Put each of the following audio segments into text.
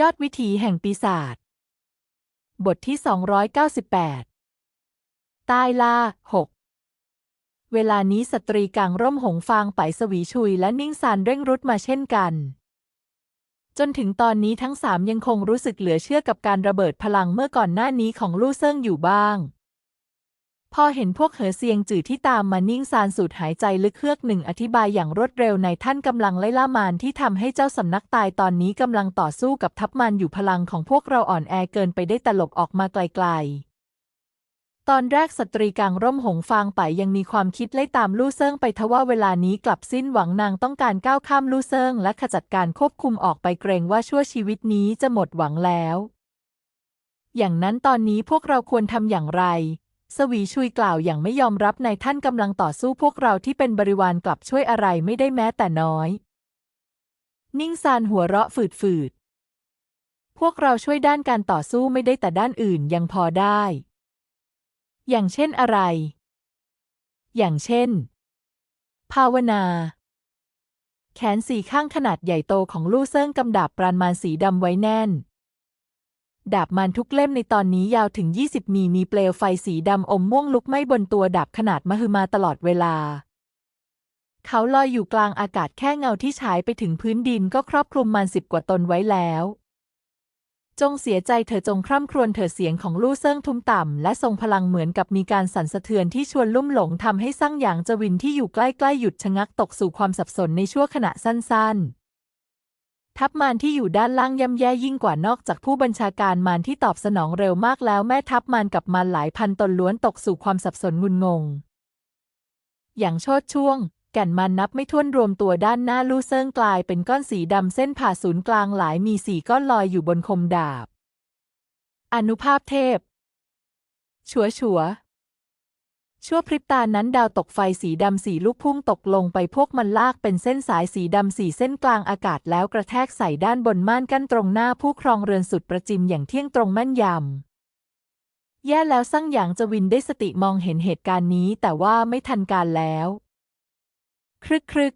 ยอดวิถีแห่งปีศาจ บทที่ 298ตายลาหกเวลานี้สตรีกลางร่มหงฟางไปสวีชุยและนิ่งซานเร่งรุดมาเช่นกัน จนถึงตอนนี้ทั้งสามยังคงรู้สึกเหลือเชื่อกับการระเบิดพลังเมื่อก่อนหน้านี้ของลู่เซิ่งอยู่บ้าง พอเห็นพวกเหอเซียงจืดที่ตามมานิ่งซานสูดหายใจลึกเฮือกหนึ่งอธิบายอย่างรวดเร็วในท่านกำลังไล่ล่ามารที่ทำให้เจ้าสำนักตายตอนนี้กำลังต่อสู้กับทัพมารอยู่พลังของพวกเราอ่อนแอเกินไปได้ตลบออกมาไกลๆ ตอนแรกสตรีกลางร่มหงฟางไปยังมีความคิดไล่ตามลู่เซิงไปทว่าเวลานี้กลับสิ้นหวังนางต้องการก้าวข้ามลู่เซิงและขจัดการควบคุมออกไปเกรงว่าชั่วชีวิตนี้จะหมดหวังแล้ว อย่างนั้นตอนนี้พวกเราควรทำอย่างไร สวีชุยกล่าวอย่างไม่ยอมรับในท่านกำลังต่อสู้พวกเราที่เป็นบริวารกลับช่วยอะไรไม่ได้แม้แต่น้อย นิ่งซานหัวเราะฝืดๆพวกเราช่วยด้านการต่อสู้ไม่ได้แต่ด้านอื่นยังพอได้ อย่างเช่นอะไร อย่างเช่น ภาวนา แขนสี่ข้างขนาดใหญ่โตของลู่เซิ่งกำดาบปราณมารสีดำไว้แน่น ดาบมันทุกเล่มในตอนนี้ยาวถึง 20 มีมีเปลวไฟสีดำอมม่วงลุกไหม้บนตัวดาบขนาดมหึมาตลอดเวลา เขาลอยอยู่กลางอากาศแค่เงาที่ฉายไปถึงพื้นดินก็ครอบคลุมมันสิบกว่าตนไว้แล้ว จงเสียใจเธอจงคร่ำครวญเถิดเสียงของลู่เซิ่งทุ้มต่ำและทรงพลังเหมือนกับมีการสั่นสะเทือนที่ชวนลุ่มหลงทำให้สร้างหยางจวินที่อยู่ใกล้ๆหยุดชะงักตกสู่ความสับสนในชั่วขณะสั้นๆ ทัพมารที่อยู่ด้านล่างย่ำแย่ยิ่งกว่านอกจากผู้บัญชาการมารที่ตอบสนองเร็วมากแล้วแม่ทัพมารกับมารหลายพันตนล้วนตกสู่ความสับสนงุนงง อย่างโชดช่วง แก่นมันนับไม่ถ้วนรวมตัวด้านหน้าลู่เซิงกลายเป็นก้อนสีดำเส้นผ่าศูนย์กลางหลายมีสีก้อนลอยอยู่บนคมดาบ อนุภาพเทพ ชัวชัว ชั่วพริบตานั้นดาวตกไฟสีดำสีลูกพุ่งตกลงไปพวกมันลากเป็นเส้นสายสีดำสีเส้นกลางอากาศแล้วกระแทกใส่ด้านบนม่านกั้นตรงหน้าผู้ครองเรือนสุดประจิมอย่างเที่ยงตรงแม่นยำแย่แล้วสั่งหยางจวินได้สติมองเห็นเหตุการณ์นี้แต่ว่าไม่ทันการแล้ว ครึกครึก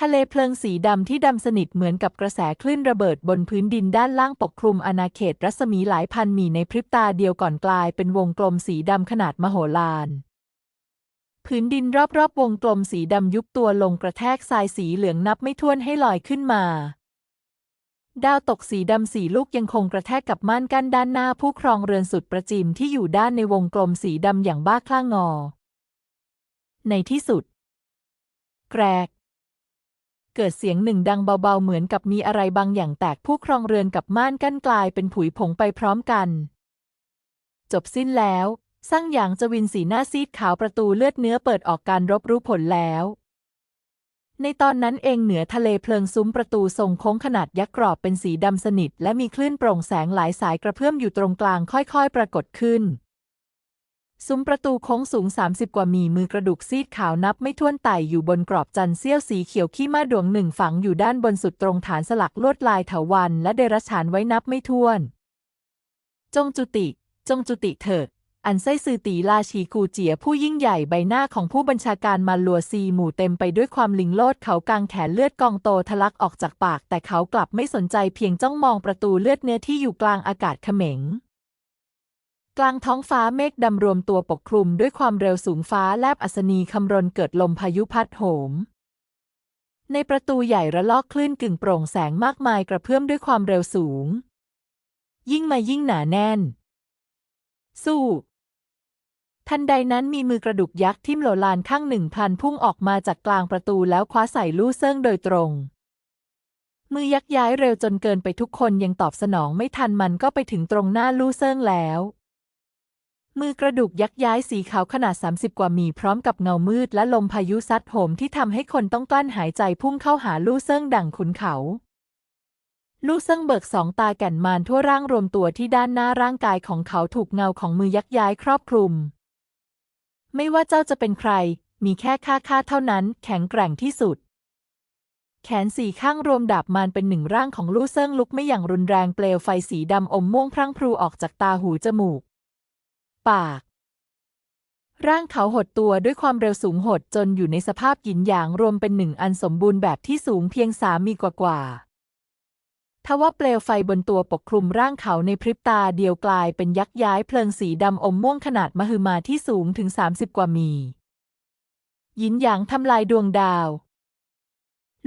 ทะเลเพลิงสีดำที่ดำสนิทเหมือนกับกระแสคลื่นระเบิดบนพื้นดินด้านล่างปกคลุมอาณาเขตรัศมีหลายพันหมีในพริบตาเดียวก่อนกลายเป็นวงกลมสีดำขนาดมโหฬารพื้นดินรอบๆ วงกลมสีดำยุบตัวลงกระแทกทรายสีเหลืองนับไม่ถ้วนให้ลอยขึ้นมา ดาวตกสีดำสีลูกยังคงกระแทกกับม่านกั้นด้านหน้าผู้ครองเรือนสุดประจิมที่อยู่ด้านในวงกลมสีดำอย่างบ้าคลั่งงอ ในที่สุด แกรก เกิดเสียงหนึ่งดังเบาๆเหมือนกับมีอะไรบางอย่างแตกผู้ครองเรือนกับม่านกั้นกลายเป็นผุยผงไปพร้อมกัน จบสิ้นแล้ว สร้างหยางจวินสีหน้าซีดขาวประตูเลือดเนื้อเปิดออกการรบรู้ผลแล้ว ในตอนนั้นเองเหนือทะเลเพลิงซุ้มประตูทรงโค้งขนาดยักษ์กรอบเป็นสีดำสนิท และมีคลื่นโปร่งแสงหลายสายกระเพื่อมอยู่ตรงกลางค่อยๆ ปรากฏขึ้น ซุ้มประตูโค้งสูง 30 กว่ามีมือกระดูกซีดขาวนับไม่ถ้วนไต่อยู่บนกรอบจันทร์เสี้ยวสีเขียวขี้ม้าดวงหนึ่งฝังอยู่ด้านบนสุดตรงฐานสลักลวดลายเถาวัน และเดรัจฉานไว้นับไม่ถ้วน จงจุติ จงจุติเถิดอันไส้ซือตีราชีกูเจียผู้ยิ่งใหญ่ใบหน้าของผู้บัญชาการมาลัวซีหมู่เต็มไปด้วยความลิงโลดเขากางแขนเลือดกองโตทะลักออกจากปาก แต่เขากลับไม่สนใจเพียงจ้องมองประตูเลือดเนื้อที่อยู่กลางอากาศเขม็ง กลางท้องฟ้าเมฆดำรวมตัวปกคลุมด้วยความเร็วสูงฟ้าแลบอัศนีคำรนเกิดลมพายุพัดโหม ในประตูใหญ่ระลอกคลื่นกึ่งโปร่งแสงมากมายกระเพื่อมด้วยความเร็วสูง ยิ่งมายิ่งหนาแน่น สู้ ทันใดนั้นมีมือกระดูกยักษ์ทิ่มโหลลานข้างหนึ่งพันพุ่งออกมาจากกลางประตูแล้วคว้าใส่ลู่เซิงโดยตรง มือยักย้ายเร็วจนเกินไปทุกคนยังตอบสนองไม่ทันมันก็ไปถึงตรงหน้าลู่เซิงแล้ว มือกระดูกยักย้ายสีขาวขนาด 30 กว่ามีพร้อมกับเงามืดและลมพายุซัดโหมที่ทำให้คนต้องกลั้นหายใจพุ่งเข้าหาลู่เซิงดั่งขุนเขา ลู่เซิงเบิกสองตาแก่นมารทั่วร่างรวมตัวที่ด้านหน้าร่างกายของเขาถูกเงาของมือยักย้ายครอบคลุม ไม่ว่าเจ้าจะเป็นใคร มีแค่ข้าข้าเท่านั้น แข็งแกร่งที่สุด แขนสี่ข้างรวมดาบมารเป็นหนึ่งร่างของลู่เซิงลุกไม่อย่างรุนแรงเปลวไฟสีดำอมม่วงพรั่งพรูออกจากตาหูจมูก ปาก ร่างเขาหดตัวด้วยความเร็วสูงหดจนอยู่ในสภาพหยินหยางรวมเป็นหนึ่งอันสมบูรณ์แบบที่สูงเพียงสามมีกว่ากว่าทว่าเปลวไฟบนตัวปกคลุมร่างเขาในพริบตาเดียวกลายเป็นยักษ์ย้ายเพลิงสีดำอมม่วงขนาดมหึมาที่สูงถึง 30 กว่ามี หยินหยางทำลายดวงดาว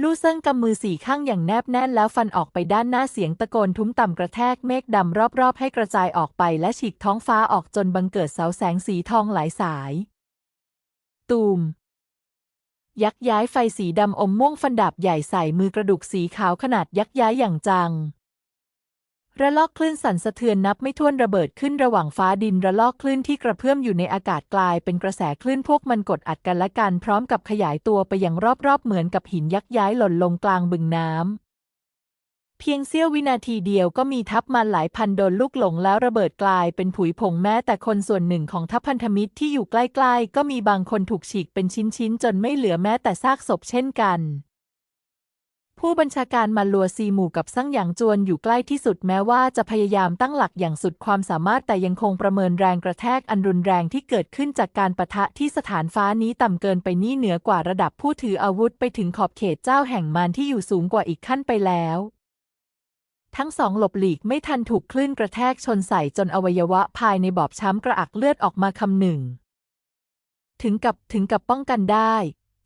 ลู่เซิงกำมือสี่ข้างอย่างแนบแน่นแล้วฟันออกไปด้านหน้าเสียงตะโกนทุ้มต่ำกระแทกเมฆดำรอบๆ ให้กระจายออกไปและฉีกท้องฟ้าออกจนบังเกิดเสาแสงสีทองหลายสาย ตูม ยักย้ายไฟสีดำอมม่วงฟันดาบใหญ่ใส่มือกระดูกสีขาวขนาดยักย้ายอย่างจัง ระลอกคลื่นสั่นสะเทือนนับไม่ถ้วนระเบิดขึ้นระหว่างฟ้าดินระลอกคลื่นที่กระเพื่อมอยู่ในอากาศกลายเป็นกระแสคลื่นพวกมันกดอัดกันและกันพร้อมกับขยายตัวไปยังรอบๆเหมือนกับหินยักย้ายหล่นลงกลางบึงน้ำเพียงเสี้ยววินาทีเดียวก็มีทัพมันหลายพันโดนลูกหลงแล้วระเบิดกลายเป็นผุยผงแม้แต่คนส่วนหนึ่งของทัพพันธมิตรที่อยู่ใกล้ๆ ก็มีบางคนถูกฉีกเป็นชิ้นๆจนไม่เหลือแม้แต่ซากศพเช่นกัน ผู้บัญชาการมาลัวซีหมู่กับซั่งหยางจวนอยู่ใกล้ที่สุดแม้ว่าจะพยายามตั้งหลักอย่างสุดความสามารถแต่ยังคงประเมินแรงกระแทกอันรุนแรงที่เกิดขึ้นจากการปะทะที่สถานฟ้านี้ต่ำเกินไปนี่เหนือกว่าระดับผู้ถืออาวุธไปถึงขอบเขตเจ้าแห่งมารที่อยู่สูงกว่าอีกขั้นไปแล้ว ทั้งสองหลบหลีกไม่ทันถูกคลื่นกระแทกชนใส่จนอวัยวะภายในบอบช้ำกระอักเลือดออกมาคำหนึ่ง ถึงกับถึงกับป้องกันได้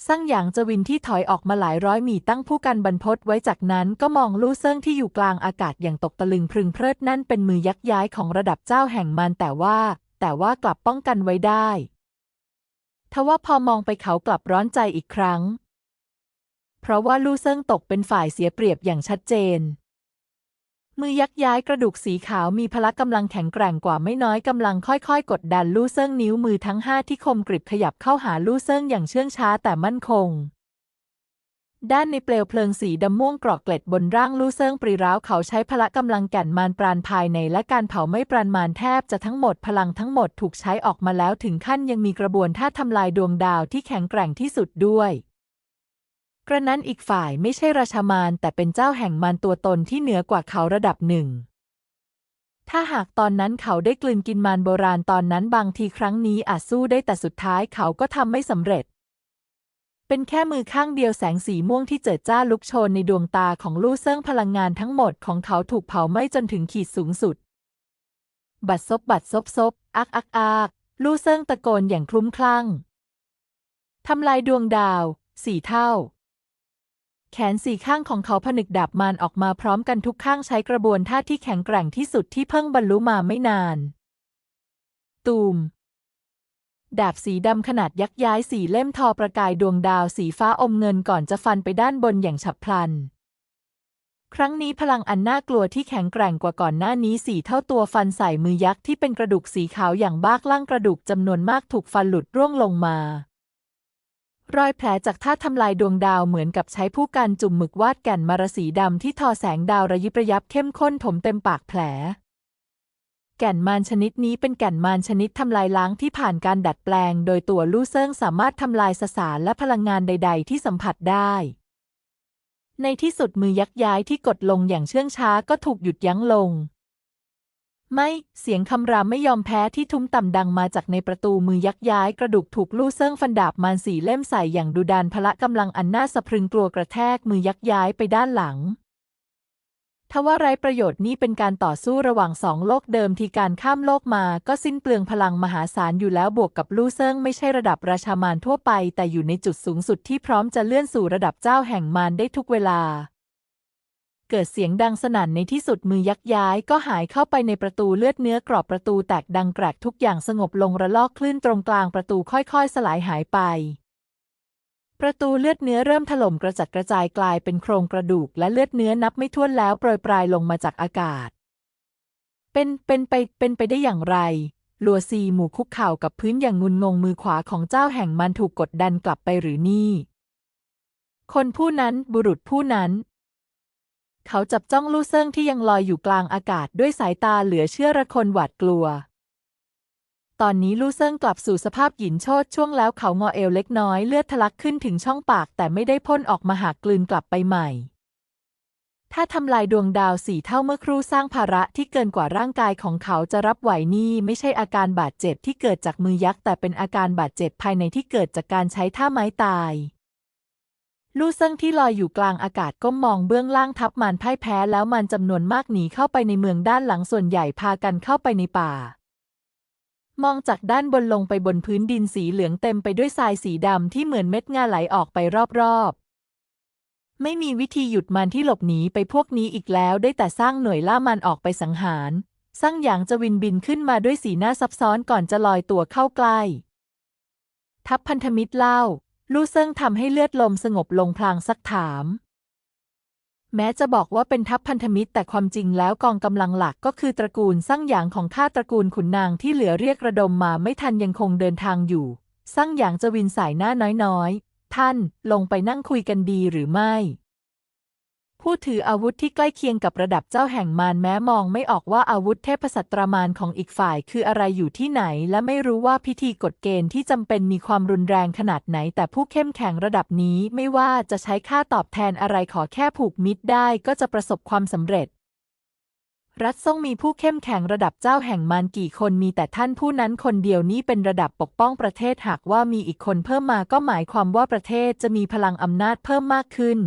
ซั่งหยางจวินที่ถอยออกมาหลายร้อยหมีตั้งผู้กันบรรพศไว้จากนั้นก็มองลู่เซิงที่อยู่กลางอากาศอย่างตกตะลึงพรึงเพลิดนั่นเป็นมือยักย้ายของระดับเจ้าแห่งมันแต่ว่า แต่ว่ากลับป้องกันไว้ได้ทว่าพอมองไปเขากลับร้อนใจอีกครั้ง เพราะว่าลู่เซิงตกเป็นฝ่ายเสียเปรียบอย่างชัดเจน มือยักย้ายกระดูกสีขาวมีพละกำลังแข็งแกร่งกว่าไม่น้อยกำลังค่อยๆ กดดันลู่เซิงนิ้วมือทั้งห้าที่คมกริบขยับเข้าหาลู่เซิงอย่างเชื่องช้าแต่มั่นคง ด้านในเปลวเพลิงสีดำม่วงกรอกเกล็ดบนร่างลู่เซิงปรีร้าวเขาใช้พละกำลังแก่นมารปราณภายในและการเผาไม่ปราณมารแทบจะทั้งหมดพลังทั้งหมดถูกใช้ออกมาแล้วถึงขั้นยังมีกระบวนท่าทำลายดวงดาวที่แข็งแกร่งที่สุดด้วย กระนั้นอีกฝ่ายไม่ใช่ราชามารแต่เป็นเจ้าแห่งมารตัวตนที่เหนือกว่าเขาระดับหนึ่ง ถ้าหากตอนนั้นเขาได้กลืนกินมารโบราณตอนนั้นบางทีครั้งนี้อาจสู้ได้แต่สุดท้ายเขาก็ทำไม่สำเร็จ เป็นแค่มือข้างเดียวแสงสีม่วงที่เจิดจ้าลุกโชนในดวงตาของลู่เซิงพลังงานทั้งหมดของเขาถูกเผาไหม้จนถึงขีดสูงสุด บัดซบบัดซบซบอักอักอักลู่เซิงตะโกนอย่างคลุ้มคลั่งทำลายดวงดาว สี่เท่า แขนสี่ข้างของเขาผนึกดาบมารออกมาพร้อมกันทุกข้างใช้กระบวนท่าที่แข็งแกร่งที่สุดที่เพิ่งบรรลุมาไม่นาน ตูม ดาบสีดำขนาดยักษ์ย้ายสีเล่มทอประกายดวงดาวสีฟ้าอมเงินก่อนจะฟันไปด้านบนอย่างฉับพลัน ครั้งนี้พลังอันน่ากลัวที่แข็งแกร่งกว่าก่อนหน้านี้สี่เท่าตัวฟันใส่มือยักษ์ที่เป็นกระดูกสีขาวอย่างบ้ากล่างกระดูกจำนวนมากถูกฟันหลุดร่วงลงมา รอยแผลจากท่าทำลายดวงดาวเหมือนกับใช้ผู้กันจุ่มหมึกวาดแก่นมารสีดำที่ทอแสงดาวระยิบระยับเข้มข้นถมเต็มปากแผล แก่นมารชนิดนี้เป็นแก่นมารชนิดทำลายล้างที่ผ่านการดัดแปลง โดยตัวลู่เซิงสามารถทำลายสสารและพลังงานใด ๆ ที่สัมผัสได้ ในที่สุดมือยักย้ายที่กดลงอย่างเชื่องช้าก็ถูกหยุดยั้งลง ไม่ เสียงคำรามไม่ยอมแพ้ที่ทุ้มต่ำดังมาจากในประตูมือยักย้ายกระดูกถูกลู่เซิงฟันดาบมารสีเล่มใส่อย่างดุดานพละกำลังอันน่าสะพรึงกลัวกระแทกมือยักย้ายไปด้านหลังทว่าไร้ประโยชน์นี่เป็นการต่อสู้ระหว่างสองโลกเดิมที่การข้ามโลกมาก็สิ้นเปลืองพลังมหาศาลอยู่แล้วบวกกับลู่เซิงไม่ใช่ระดับราชามารทั่วไป แต่อยู่ในจุดสูงสุดที่พร้อมจะเลื่อนสู่ระดับเจ้าแห่งมารได้ทุกเวลา เกิดเสียงดังสนั่นในที่สุดมือยักย้ายก็หายเข้าไปในประตูเลือดเนื้อกรอบประตูแตกดังแกรกทุกอย่างสงบลงระลอกคลื่นตรงกลางประตูค่อยๆ สลายหายไป ประตูเลือดเนื้อเริ่มถล่มกระจัดกระจายกลายเป็นโครงกระดูกและเลือดเนื้อนับไม่ถ้วนแล้วโปรยปลายลงมาจากอากาศ เป็นเป็นไปเป็นไปได้อย่างไรลัวซีหมู่คุกเข่ากับพื้นอย่างงุนงงมือขวาของเจ้าแห่งมันถูกกดดันกลับไปหรือนี่ คนผู้นั้นบุรุษผู้นั้น เขาจับจ้องลู่เซิงที่ยังลอยอยู่กลางอากาศด้วยสายตาเหลือเชื่อระคนหวาดกลัว ตอนนี้ลู่เซิงกลับสู่สภาพหยินโชดช่วงแล้วเขางอเอวเล็กน้อยเลือดทะลักขึ้นถึงช่องปากแต่ไม่ได้พ่นออกมาหากกลืนกลับไปใหม่ ถ้าทำลายดวงดาวสี่เท่าเมื่อครู่สร้างภาระที่เกินกว่าร่างกายของเขาจะรับไหวนี่ไม่ใช่อาการบาดเจ็บที่เกิดจากมือยักษ์แต่เป็นอาการบาดเจ็บภายในที่เกิดจากการใช้ท่าไม้ตาย ลู่เซิงที่ลอยอยู่กลางอากาศก้มมองเบื้องล่างทับมารพ่ายแพ้แล้วมันจำนวนมากหนีเข้าไปในเมืองด้านหลังส่วนใหญ่พากันเข้าไปในป่า มองจากด้านบนลงไปบนพื้นดินสีเหลืองเต็มไปด้วยทรายสีดำที่เหมือนเม็ดงาไหลออกไปรอบๆ ไม่มีวิธีหยุดมันที่หลบหนีไปพวกนี้อีกแล้วได้แต่สร้างหน่วยล่ามันออกไปสังหารสร้างหยางจะวินบินขึ้นมาด้วยสีหน้าซับซ้อนก่อนจะลอยตัวเข้าใกล้ทัพพันธมิตรเล่า ลู่เซิงทำให้เลือดลมสงบลงพลางซักถาม แม้จะบอกว่าเป็นทัพพันธมิตร แต่ความจริงแล้วกองกำลังหลักก็คือตระกูลซั่งหยางของข้าตระกูลขุนนางที่เหลือเรียกระดมมาไม่ทันยังคงเดินทางอยู่ซั่งหยางจะวินสายหน้าน้อยๆ ท่านลงไปนั่งคุยกันดีหรือไม่ ผู้ถืออาวุธที่ใกล้เคียงกับระดับเจ้าแห่งมารแม้มองไม่ออกว่าอาวุธเทพสัตรามารของอีกฝ่ายคืออะไรอยู่ที่ไหน และไม่รู้ว่าพิธีกฎเกณฑ์ที่จำเป็นมีความรุนแรงขนาดไหน แต่ผู้เข้มแข็งระดับนี้ไม่ว่าจะใช้ค่าตอบแทนอะไรขอแค่ผูกมิตรได้ก็จะประสบความสำเร็จ รัฐทรงมีผู้เข้มแข็งระดับเจ้าแห่งมารกี่คนมีแต่ท่านผู้นั้นคนเดียวนี้เป็นระดับปกป้องประเทศหากว่ามีอีกคนเพิ่มมาก็หมายความว่าประเทศจะมีพลังอำนาจเพิ่มมากขึ้น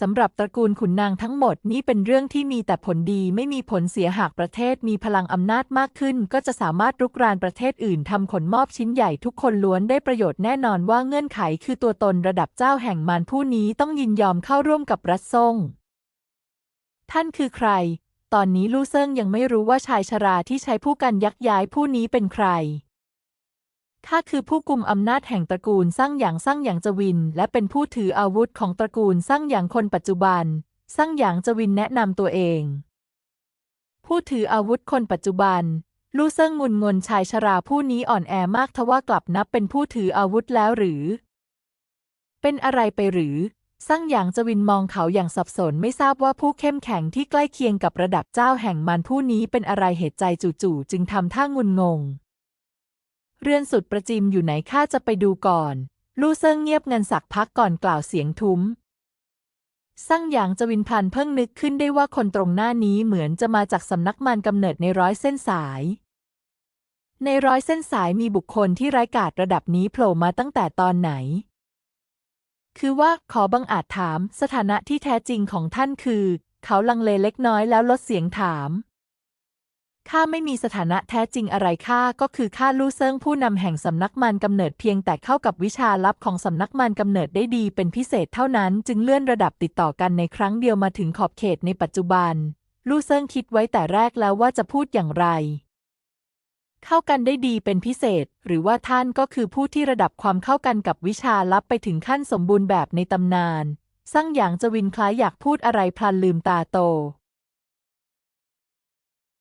สำหรับตระกูลขุนนางทั้งหมดนี้เป็นเรื่องที่มีแต่ผลดีไม่มีผลเสียหากประเทศมีพลังอำนาจมากขึ้น ก็จะสามารถรุกรานประเทศอื่นทำขนมอบชิ้นใหญ่ทุกคนล้วนได้ประโยชน์แน่นอนว่าเงื่อนไขคือตัวตนระดับเจ้าแห่งมารผู้นี้ต้องยินยอมเข้าร่วมกับรัฐทรงท่านคือใคร ตอนนี้ลู่เซิงยังไม่รู้ว่าชายชราที่ใช้ผู้กันยักย้ายผู้นี้เป็นใคร ข้าคือผู้กุมอำนาจแห่งตระกูลสร้างอย่างสร้างอย่างจวิน และเป็นผู้ถืออาวุธของตระกูลสร้างอย่างคนปัจจุบัน สร้างอย่างจวินแนะนำตัวเอง ผู้ถืออาวุธคนปัจจุบัน ลู่เซิงงุนงนชายชราผู้นี้อ่อนแอมากทว่ากลับนับเป็นผู้ถืออาวุธแล้วหรือ เป็นอะไรไปหรือ สร้างอย่างจวินมองเขาอย่างสับสนไม่ทราบว่าผู้เข้มแข็งที่ใกล้เคียงกับระดับเจ้าแห่งมันผู้นี้เป็นอะไรเหตุใจจู่ๆจึงทำท่างุนงง เรือนสุดประจิมอยู่ไหนข้าจะไปดูก่อน ลู่เซิงเงียบเงินสักพักก่อนกล่าวเสียงทุ้มสร้างอย่างจวินพันเพิ่งนึกขึ้นได้ว่าคนตรงหน้านี้เหมือนจะมาจากสำนักมันกำเนิดในร้อยเส้นสาย ในร้อยเส้นสายมีบุคคลที่ไร้กาจระดับนี้โผล่มาตั้งแต่ตอนไหน คือว่าขอบังอาจถามสถานะที่แท้จริงของท่านคือ เขาลังเลเล็กน้อยแล้วลดเสียงถาม ข้าไม่มีสถานะแท้จริงอะไรข้าก็คือข้าลู่เซิงผู้นำแห่งสำนักมันกำเนิดเพียงแต่เข้ากับวิชาลับของสำนักมันกำเนิดได้ดีเป็นพิเศษเท่านั้น จึงเลื่อนระดับติดต่อกันในครั้งเดียวมาถึงขอบเขตในปัจจุบัน ลู่เซิงคิดไว้แต่แรกแล้วว่าจะพูดอย่างไร เข้ากันได้ดีเป็นพิเศษ หรือว่าท่านก็คือผู้ที่ระดับความเข้ากันกับวิชาลับไปถึงขั้นสมบูรณ์แบบในตำนานสร้างอย่างจวินคล้ายอยากพูดอะไรพลันลืมตาโต